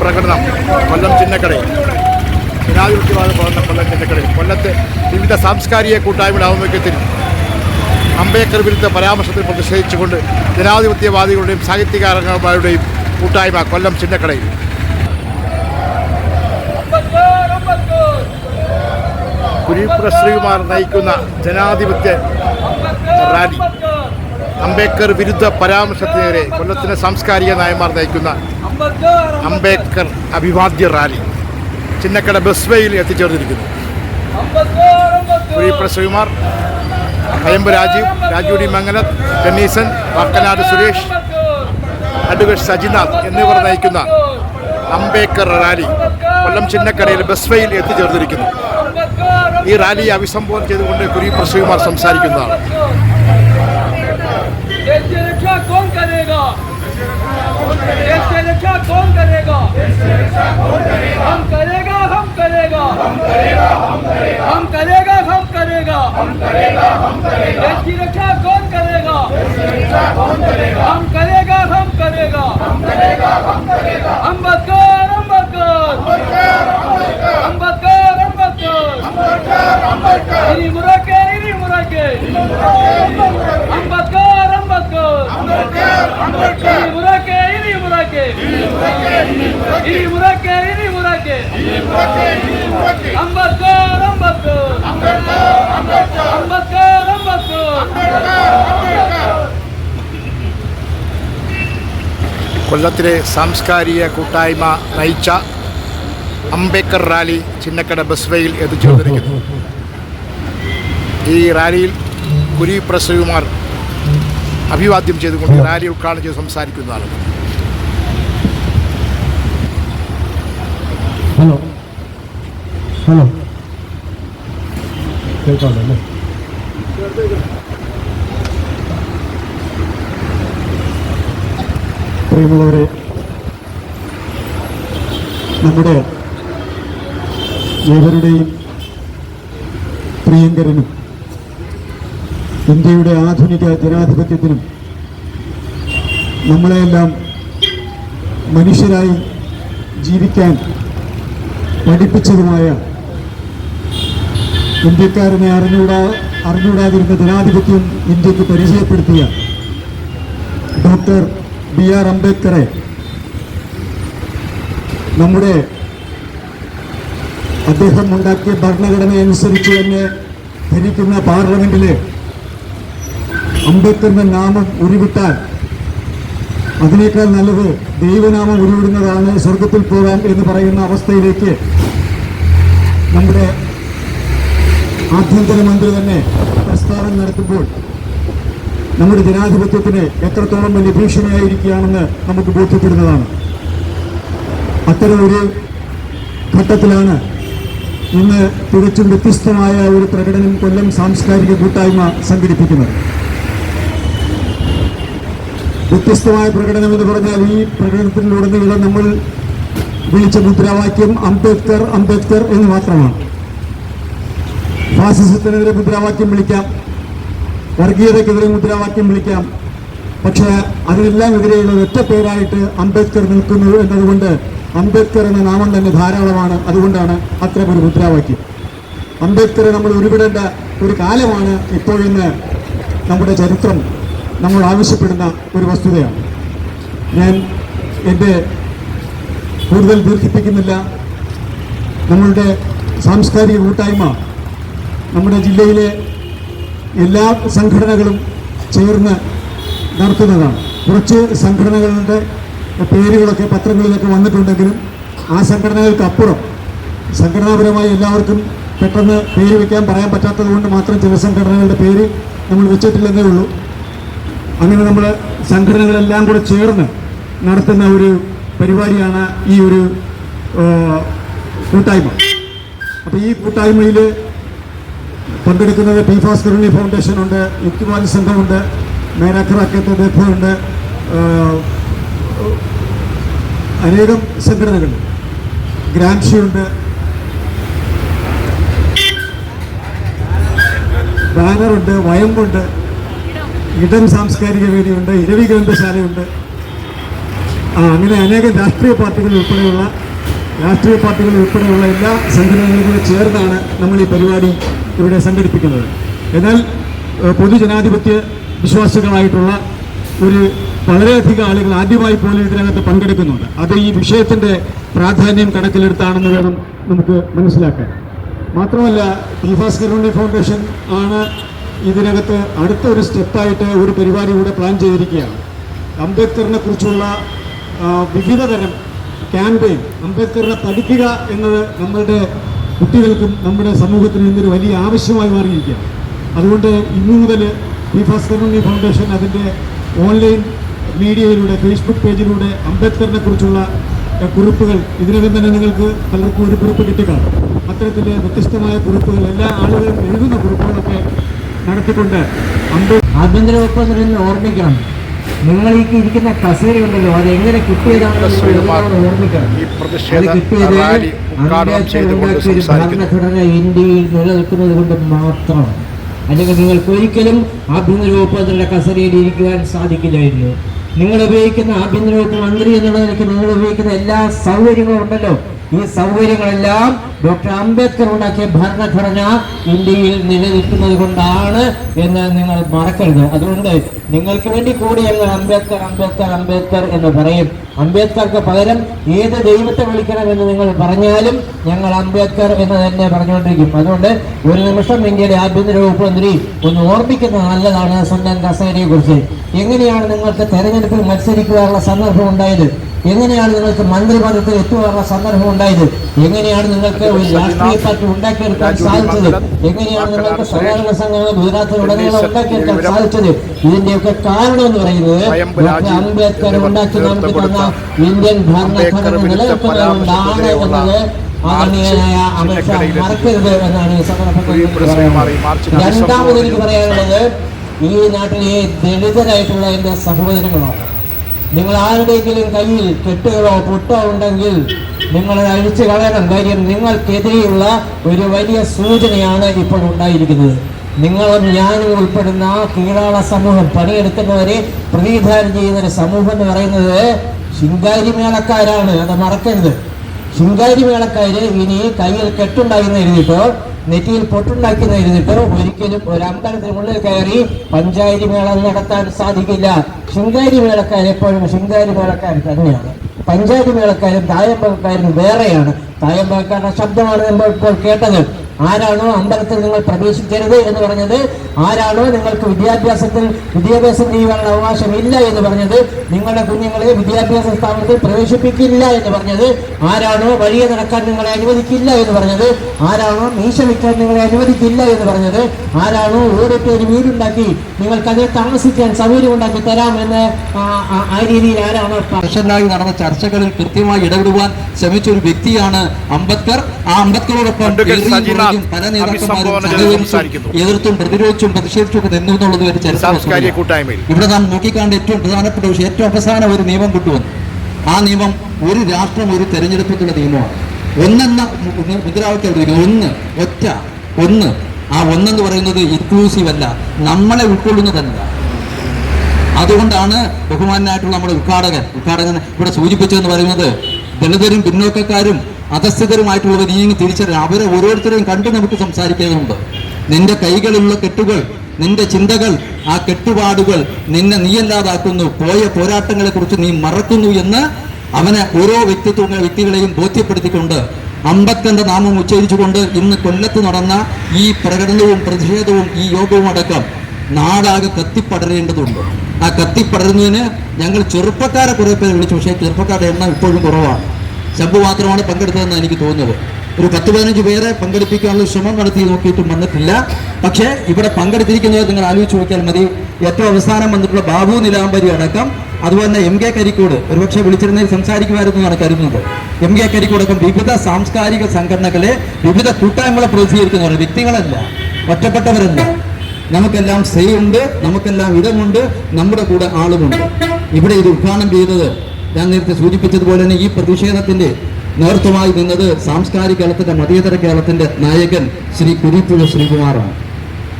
പ്രകടനം കൊല്ലം ചിന്നക്കടയിൽ ജനാധിപത്യവാദ പ്രകടനം കൊല്ലം ചിന്നക്കടയിൽ കൊല്ലത്തെ വിവിധ സാംസ്കാരിക കൂട്ടായ്മയുടെ ആഭിമുഖ്യത്തിൽ അംബേദ്കർ വിരുദ്ധ പരാമർശത്തിൽ പ്രതിഷേധിച്ചുകൊണ്ട് ജനാധിപത്യവാദികളുടെയും സാഹിത്യകാരന്മാരുടെയും കൂട്ടായ്മ കൊല്ലം ചിന്നക്കടയിൽ കുരീപ്പുര ശ്രീകുമാർ നയിക്കുന്ന ജനാധിപത്യ റാലി. അംബേദ്കർ വിരുദ്ധ പരാമർശത്തിനെതിരെ കൊല്ലത്തിലെ സാംസ്കാരിക നായന്മാർ നയിക്കുന്ന അംബേദ്കർ അഭിവാദ്യ റാലി. ചിന്നക്കട ബസ് വേയിൽ എത്തിച്ചേർന്നിരിക്കുന്നു. Kurippura Sreekumar കയമ്പ് Rajeev Raju D Mangalath Tennyson Vakkanad Suresh advocate Sajinath എന്നിവർ നയിക്കുന്ന അംബേദ്കർ റാലി കൊല്ലം ചിന്നക്കടയിൽ ബസ്വയിൽ എത്തിച്ചേർന്നിരിക്കുന്നു. ഈ റാലിയെ അഭിസംബോധന ചെയ്തുകൊണ്ട് കുരി പ്രസവിമാർ സംസാരിക്കുന്നതാണ്. देश रक्षा कौन करेगा? हम करेगा हम करेगा। हम करेगा हम करेगा। हम करेगा हम करेगा हम करेगा हम करेगा देश की रक्षा कौन करेगा? हम करेगा हम करेगा। हम करेगा हम करेगा हम करेगा अंबेडकर अंबेडकर अंबेडकर अंबेडकर अंबेडकर इन्हीं मुरा के, इन्हीं मुरा के। ഇനി മുറക്കെ ഇനി മുറക്കെ അംബേദ്കർ അംബേദ്കർ അംബേദ്കർ അംബേദ്കർ കൊല്ലത്തിലെ സാംസ്കാരിക കൂട്ടായ്മ നയിച്ച അംബേദ്കർ റാലി ചിന്നക്കട ബസ്വേയിൽ എത്തിച്ചേർന്നിരിക്കുന്നു ഈ റാലിയിൽ കുരി പ്രസവികുമാർ അഭിവാദ്യം ചെയ്തുകൊണ്ട് റാലി ഉദ്ഘാടനം ചെയ്ത് സംസാരിക്കുന്നതാണ്. ഹലോ. ഹലോ. കേൾക്കാമല്ലേ പ്രിയമുള്ളവരെ നമ്മുടെ ഏവരുടെയും പ്രിയങ്കരനും ഇന്ത്യയുടെ ആധുനിക ജനാധിപത്യത്തിനും നമ്മളെയെല്ലാം മനുഷ്യരായി ജീവിക്കാൻ പഠിപ്പിച്ചതുമായ ഇന്ത്യക്കാരനെ അറിഞ്ഞൂടാ അറിഞ്ഞൂടാതിരുന്ന ജനാധിപത്യം ഇന്ത്യയ്ക്ക് പരിചയപ്പെടുത്തിയ ഡോക്ടർ ബി ആർ അംബേദ്കറെ നമ്മുടെ അദ്ദേഹം ഉണ്ടാക്കിയ ഭരണഘടന അനുസരിച്ച് തന്നെ ഭരിക്കുന്ന പാർലമെന്റിലെ അംബേദ്കറിന്റെ നാമം ഉരുവിട്ടാൽ അതിനേക്കാൾ നല്ലത് ദൈവനാമം ഉരുവിടുന്നതാണ് സ്വർഗത്തിൽ പോകാൻ എന്ന് പറയുന്ന അവസ്ഥയിലേക്ക് നമ്മുടെ ആഭ്യന്തരമന്ത്രി തന്നെ പ്രസ്താവന നടത്തുമ്പോൾ നമ്മുടെ ജനാധിപത്യത്തിന് എത്രത്തോളം വലിയ ഭീഷണിയായിരിക്കുകയാണെന്ന് നമുക്ക് ബോധ്യപ്പെടുന്നതാണ്. അത്തരമൊരു ഘട്ടത്തിലാണ് ഇന്ന് തികച്ചും വ്യത്യസ്തമായ ഒരു പ്രകടനം കൊല്ലം സാംസ്കാരിക കൂട്ടായ്മ സംഘടിപ്പിക്കുന്നത്. വ്യത്യസ്തമായ പ്രകടനം എന്ന് പറഞ്ഞാൽ ഈ പ്രകടനത്തിലുടനീളം നമ്മൾ വിളിച്ച മുദ്രാവാക്യം അംബേദ്കർ അംബേദ്കർ എന്ന് മാത്രമാണ്. ഫാസിസത്തിനെതിരെ മുദ്രാവാക്യം വിളിക്കാം. വർഗീയതയ്ക്കെതിരെ മുദ്രാവാക്യം വിളിക്കാം. പക്ഷേ അതിനെല്ലാം എതിരെയുള്ള ഒറ്റ പേരായിട്ട് അംബേദ്കർ നിൽക്കുന്നു എന്നതുകൊണ്ട് അംബേദ്കർ എന്ന നാമം തന്നെ ധാരാളമാണ്. അതുകൊണ്ടാണ് അത്തരമൊരു മുദ്രാവാക്യം. അംബേദ്കറെ നമ്മൾ ഉരുവിടേണ്ട ഒരു കാലമാണ് ഇപ്പോഴെന്ന് നമ്മുടെ ചരിത്രം നമ്മൾ ആവശ്യപ്പെടുന്ന ഒരു വസ്തുതയാണ്. ഞാൻ എന്റെ കൂടുതൽ ദീർഘിപ്പിക്കുന്നില്ല. നമ്മളുടെ സാംസ്കാരിക കൂട്ടായ്മ നമ്മുടെ ജില്ലയിലെ എല്ലാ സംഘടനകളും ചേർന്ന് നടത്തുന്നതാണ്. കുറച്ച് സംഘടനകളുടെ പേരുകളൊക്കെ പത്രങ്ങളിലൊക്കെ വന്നിട്ടുണ്ടെങ്കിലും ആ സംഘടനകൾക്കപ്പുറം സംഘടനാപരമായി എല്ലാവർക്കും പെട്ടെന്ന് പേര് വയ്ക്കാൻ പറയാൻ പറ്റാത്തത് കൊണ്ട് മാത്രം ചില സംഘടനകളുടെ പേര് നമ്മൾ വെച്ചിട്ടില്ലെന്നേ ഉള്ളൂ. അങ്ങനെ നമ്മൾ സംഘടനകളെല്ലാം കൂടെ ചേർന്ന് നടത്തുന്ന ഒരു പരിപാടിയാണ് ഈ ഒരു കൂട്ടായ്മ. അപ്പോൾ ഈ കൂട്ടായ്മയിൽ പങ്കെടുക്കുന്നത് പി ഭാസ്കരണി ഫൗണ്ടേഷൻ ഉണ്ട് യുക്തിവാദി സംഘമുണ്ട് മേരാഖറാക്കത്ത് ഡെഫുണ്ട് അനേകം സംഘടനകൾ. ഗ്രാൻഷിയുണ്ട്. ബാനറുണ്ട് വയമ്പുണ്ട്. ഇടം സാംസ്കാരിക വേദിയുണ്ട് ഇരവി ഗ്രന്ഥശാലയുണ്ട്. അങ്ങനെ അനേകം രാഷ്ട്രീയ പാർട്ടികൾ ഉൾപ്പെടെയുള്ള രാഷ്ട്രീയ പാർട്ടികൾ ഉൾപ്പെടെയുള്ള എല്ലാ സംഘടനകളും കൂടി ചേർന്നാണ് നമ്മൾ ഈ പരിപാടി ഇവിടെ സംഘടിപ്പിക്കുന്നത്. എന്നാൽ പൊതുജനാധിപത്യ വിശ്വാസികളായിട്ടുള്ള ഒരു വളരെയധികം ആളുകൾ ആദ്യമായി പോലും ഇതിനകത്ത് പങ്കെടുക്കുന്നുണ്ട്. അത് ഈ വിഷയത്തിന്റെ പ്രാധാന്യം കണക്കിലെടുത്താണെന്ന് വേണം നമുക്ക് മനസ്സിലാക്കാൻ. മാത്രമല്ല കരുണി ഫൗണ്ടേഷൻ ആണ് ഇതിനകത്ത് അടുത്ത ഒരു സ്റ്റെപ്പായിട്ട് ഒരു പരിപാടി കൂടെ പ്ലാൻ ചെയ്തിരിക്കുകയാണ്. അംബേദ്കറിനെ കുറിച്ചുള്ള വിവിധ തരം ക്യാമ്പയിൻ. അംബേദ്കറിനെ പഠിക്കുക എന്നത് നമ്മളുടെ കുട്ടികൾക്കും നമ്മുടെ സമൂഹത്തിനും ഇന്നൊരു വലിയ ആവശ്യമായി മാറിയിരിക്കുകയാണ്. അതുകൊണ്ട് ഇന്നു മുതൽ പി ഭാസ്കരുണ്ണി ഫൗണ്ടേഷൻ അതിന്റെ ഓൺലൈൻ മീഡിയയിലൂടെ ഫേസ്ബുക്ക് പേജിലൂടെ അംബേദ്കറിനെ കുറിച്ചുള്ള കുറിപ്പുകൾ ഇതിനകം തന്നെ നിങ്ങൾക്ക് പലർക്കും ഒരു കുറിപ്പ് കിട്ടിക്കാണും. അത്തരത്തിലെ വ്യത്യസ്തമായ കുറിപ്പുകൾ എല്ലാ ആളുകളും എഴുതുന്ന കുറിപ്പുകളൊക്കെ നടത്തിക്കൊണ്ട് ആഭ്യന്തര വകുപ്പ് ഓർമ്മിക്കണം. നിങ്ങൾ ഈ ഇരിക്കുന്ന കസേരയുണ്ടല്ലോ അത് എങ്ങനെ കിട്ടിയതാണെന്ന് ഓർമ്മിക്കണം. അത് കിട്ടിയത് ഭരണഘടന ഇന്ത്യയിൽ നിലനിൽക്കുന്നത് കൊണ്ട് മാത്രമാണ് അല്ലെങ്കിൽ നിങ്ങൾക്ക് ഒരിക്കലും ആഭ്യന്തര വകുപ്പ് അതിന്റെ കസേരയിൽ ഇരിക്കുവാൻ സാധിക്കില്ലായിരുന്നു. നിങ്ങൾ ഉപയോഗിക്കുന്ന ആഭ്യന്തര വകുപ്പ് മന്ത്രി എന്നുള്ള നിലയ്ക്ക് നിങ്ങൾ ഉപയോഗിക്കുന്ന എല്ലാ സൗകര്യങ്ങളും ഉണ്ടല്ലോ. ഈ സൗകര്യങ്ങളെല്ലാം ഡോക്ടർ അംബേദ്കർ ഉണ്ടാക്കിയ ഭരണഘടന ഇന്ത്യയിൽ നിലനിൽക്കുന്നത് കൊണ്ടാണ് എന്ന് നിങ്ങൾ മറക്കരുത്. അതുകൊണ്ട് നിങ്ങൾക്ക് വേണ്ടി കൂടി ഞങ്ങൾ അംബേദ്കർ അംബേദ്കർ അംബേദ്കർ എന്ന് പറയും. അംബേദ്കർക്ക് പകരം ഏത് ദൈവത്തെ വിളിക്കണമെന്ന് നിങ്ങൾ പറഞ്ഞാലും ഞങ്ങൾ അംബേദ്കർ എന്ന് തന്നെ പറഞ്ഞുകൊണ്ടിരിക്കും. അതുകൊണ്ട് ഒരു നിമിഷം ഇന്ത്യയുടെ ആഭ്യന്തര വകുപ്പ് മന്ത്രി ഒന്ന് ഓർമ്മിക്കുന്നത് നല്ലതാണ് സ്വന്തം കസേരയെ കുറിച്ച് എങ്ങനെയാണ് നിങ്ങൾക്ക് തെരഞ്ഞെടുപ്പിൽ മത്സരിക്കുവാനുള്ള സന്ദർഭം ഉണ്ടായത്? എങ്ങനെയാണ് നിങ്ങൾക്ക് മന്ത്രിപദത്തിൽ എത്തുവാനുള്ള സന്ദർഭം ഉണ്ടായത്? എങ്ങനെയാണ് നിങ്ങൾക്ക് ഒരു രാഷ്ട്രീയ പാർട്ടി ഉണ്ടാക്കിയെടുക്കാൻ സാധിച്ചത്? എങ്ങനെയാണ് നിങ്ങൾക്ക് സഹകരണ സംഘങ്ങൾ ഗുജറാത്തിൽ ഉടനീളം ഉണ്ടാക്കിയെടുക്കാൻ സാധിച്ചത്? ഇതിന്റെയൊക്കെ കാരണം എന്ന് പറയുന്നത് ഡോക്ടർ അംബേദ്കർ ഉണ്ടാക്കി നമുക്ക് തന്ന ഇന്ത്യൻ ഭരണഘടന നിലനിൽക്കുന്നത് കൊണ്ടാണ് എന്നത് ആദരണീയനായ അമിത്ഷാ മറക്കരുത് എന്നാണ് ഈ സന്ദർഭത്തിൽ രണ്ടാമത് എനിക്ക് പറയാനുള്ളത് ഈ നാട്ടിലെ ദളിതരായിട്ടുള്ള എന്റെ സഹോദരങ്ങളാണ്. നിങ്ങൾ ആരുടെയെങ്കിലും കയ്യിൽ കെട്ടുകളോ പൊട്ടോ ഉണ്ടെങ്കിൽ നിങ്ങൾ അഴിച്ചു കളയണം. കാര്യം നിങ്ങൾക്കെതിരെയുള്ള ഒരു വലിയ സൂചനയാണ് ഇപ്പോൾ ഉണ്ടായിരിക്കുന്നത്. നിങ്ങളും ഞാനും ഉൾപ്പെടുന്ന ആ കീഴാള സമൂഹം പണിയെടുക്കുന്നവരെ പ്രതിനിധാനം ചെയ്യുന്ന ഒരു സമൂഹം എന്ന് പറയുന്നത് ശിങ്കാരി മേളക്കാരാണ്. അത് മറക്കരുത്. ശിങ്കാരി മേളക്കാര് ഇനി കയ്യിൽ കെട്ടുണ്ടായിരുന്നു എഴുതിട്ടോ നെറ്റിയിൽ പൊട്ടുണ്ടാക്കി നേരിട്ട് ഒരിക്കലും ഒരു അമ്പലത്തിനുള്ളിൽ കയറി പഞ്ചായത്ത് മേള നടത്താൻ സാധിക്കില്ല. ശിങ്കാരി മേളക്കാർ എപ്പോഴും ശിങ്കാരി മേളക്കാർ തന്നെയാണ്. പഞ്ചായത്ത് മേളക്കാരും തായമ്പക്കാരും വേറെയാണ്. തായമ്പക്കാരുടെ ശബ്ദമാണ് നമ്മൾ ഇപ്പോൾ കേട്ടത്. ആരാണോ അമ്പലത്തിൽ നിങ്ങൾ പ്രവേശിക്കരുത് എന്ന് പറഞ്ഞത് ആരാണോ നിങ്ങൾക്ക് വിദ്യാഭ്യാസത്തിൽ വിദ്യാഭ്യാസം ചെയ്യുവാനുള്ള അവകാശം ഇല്ല എന്ന് പറഞ്ഞത് നിങ്ങളുടെ കുഞ്ഞുങ്ങളെ വിദ്യാഭ്യാസ സ്ഥാപനത്തിൽ പ്രവേശിപ്പിക്കില്ല എന്ന് പറഞ്ഞത് ആരാണോ വഴിയെ നടക്കാൻ നിങ്ങളെ അനുവദിക്കില്ല എന്ന് പറഞ്ഞത് ആരാണോ മീശ വിൽക്കാൻ നിങ്ങളെ അനുവദിക്കില്ല എന്ന് പറഞ്ഞത് ആരാണോ ഓടിട്ട് ഒരു വീടുണ്ടാക്കി നിങ്ങൾക്ക് അതിനെ താമസിക്കാൻ സൗകര്യം ഉണ്ടാക്കി തരാം എന്ന് ആ- രീതിയിൽ ആരാണോ പ്രശ്നമായി വർഷങ്ങളായി നടന്ന ചർച്ചകളിൽ കൃത്യമായി ഇടപെടുവാൻ ശ്രമിച്ച ഒരു വ്യക്തിയാണ് അംബേദ്കർ ആ അംബേദ്കറോടൊപ്പം പല നേതാക്കന്മാരും. എതിർത്തും പ്രതിരോധിച്ചും പ്രതിഷേധിച്ചും ഒക്കെ നിന്നു എന്നുള്ളത് ഒരു ചരിത്ര കൂട്ടായ്മയിൽ. ഇവിടെ നാം നോക്കിക്കാണ്ട് ഏറ്റവും പ്രധാനപ്പെട്ട വിഷയം ഏറ്റവും അവസാനം ഒരു നിയമം കൊണ്ടുവന്നു. ആ നിയമം ഒരു രാഷ്ട്രം ഒരു തെരഞ്ഞെടുപ്പിനുള്ള നിയമമാണ്. ഒന്നെന്ന മുദ്രാവാക്യം ഒന്ന് ഒറ്റ ഒന്ന്. ആ ഒന്നെന്ന് പറയുന്നത് ഇൻക്ലൂസീവ് അല്ല. നമ്മളെ ഉൾക്കൊള്ളുന്നതല്ല. അതുകൊണ്ടാണ് ബഹുമാനായിട്ടുള്ള നമ്മുടെ ഉദ്ഘാടകൻ ഉദ്ഘാടകൻ ഇവിടെ സൂചിപ്പിച്ചതെന്ന് പറയുന്നത് ദളിതരും പിന്നോക്കക്കാരും അധസ്ഥിതരുമായിട്ടുള്ളവർ ഈ തിരിച്ചറിയാം അവരെ ഓരോരുത്തരെയും കണ്ട് നമുക്ക് സംസാരിക്കേണ്ടതുണ്ട് നിന്റെ കൈകളിലുള്ള കെട്ടുകൾ നിന്റെ ചിന്തകൾ ആ കെട്ടുപാടുകൾ നിന്നെ നീയല്ലാതാക്കുന്നു പോയ പോരാട്ടങ്ങളെ കുറിച്ച് നീ മറക്കുന്നു എന്ന് അവനെ ഓരോ വ്യക്തിത്വങ്ങൾ വ്യക്തികളെയും ബോധ്യപ്പെടുത്തിക്കൊണ്ട് അമ്പത്തന്റെ നാമം ഉച്ചരിച്ചുകൊണ്ട് ഇന്ന് കൊല്ലത്ത് നടന്ന ഈ പ്രകടനവും പ്രതിഷേധവും ഈ യോഗവും അടക്കം നാടാകെ കത്തിപ്പടരേണ്ടതുണ്ട്. ആ കത്തിപ്പടരുന്നതിന് ഞങ്ങൾ ചെറുപ്പക്കാരെ കുറെ പേര് വിളിച്ചു. പക്ഷേ ചെറുപ്പക്കാരുടെ എണ്ണം ഇപ്പോഴും കുറവാണ്. ശംഭു മാത്രമാണ് പങ്കെടുത്തതെന്ന് എനിക്ക് തോന്നുന്നത്. ഒരു പത്ത് പതിനഞ്ച് പേരെ പങ്കെടുപ്പിക്കാനുള്ള ശ്രമം നടത്തി നോക്കിയിട്ടും വന്നിട്ടില്ല. പക്ഷേ ഇവിടെ പങ്കെടുത്തിരിക്കുന്നത് നിങ്ങൾ ആലോചിച്ച് നോക്കിയാൽ മതി. ഏറ്റവും അവസാനം വന്നിട്ടുള്ള ബാബു നിലാംബരി അടക്കം അതുപോലെ തന്നെ എം കെ കരിക്കോട് ഒരുപക്ഷെ വിളിച്ചിരുന്നതിൽ സംസാരിക്കുമായിരുന്നു എന്നാണ് കരുതുന്നത്. എം കെ കരിക്കോടൊപ്പം വിവിധ സാംസ്കാരിക സംഘടനകളെ വിവിധ കൂട്ടായ്മകളെ പ്രതിനിധീകരിക്കുന്നവർ വ്യക്തികളല്ല ഒറ്റപ്പെട്ടവരല്ല. നമുക്കെല്ലാം സേ ഉണ്ട് നമുക്കെല്ലാം ഇടമുണ്ട് നമ്മുടെ കൂടെ ആളുമുണ്ട്. ഇവിടെ ഇത് ഉദ്ഘാടനം ചെയ്തത് ഞാൻ നേരത്തെ സൂചിപ്പിച്ചതുപോലെ തന്നെ ഈ പ്രതിഷേധത്തിന്റെ നേതൃത്വമായി നിന്നത് സാംസ്കാരിക കേരളത്തിന്റെ മതേതര കേരളത്തിന്റെ നായകൻ ശ്രീ കുരിപ്പുഴ ശ്രീകുമാറാണ്.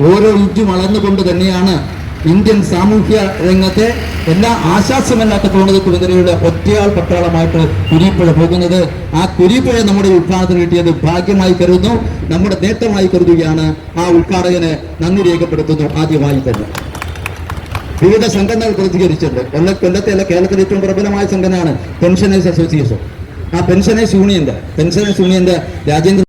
ഓരോ ഇഞ്ചും വളർന്നുകൊണ്ട് തന്നെയാണ് ഇന്ത്യൻ സാമൂഹ്യ രംഗത്തെ എല്ലാ ആശാസ്യമല്ലാത്ത പ്രവണതയ്ക്കുമെതിരെയുള്ള ഒറ്റയാൾ പട്ടാളമായിട്ട് കുരിപ്പുഴ പോകുന്നത്. ആ കുരിപ്പുഴ നമ്മുടെ ഉദ്ഘാടനത്തിന് കിട്ടിയത് ഭാഗ്യമായി കരുതുന്നു. നമ്മുടെ നേട്ടമായി കരുതുകയാണ് ആ ഉദ്ഘാടകന് നന്ദി രേഖപ്പെടുത്തുന്നു ആദ്യമായി തന്നെ. വിവിധ സംഘടനകൾ പ്രതികരിച്ചിട്ടുണ്ട്. കൊല്ല കൊല്ലത്തെ അല്ല കേരളത്തിലെ ഏറ്റവും പ്രബലമായ സംഘടനയാണ് പെൻഷനേഴ്സ് അസോസിയേഷൻ. ആ പെൻഷനേഴ്സ് യൂണിയന്റെ പെൻഷനേഴ്സ് യൂണിയന്റെ രാജേന്ദ്ര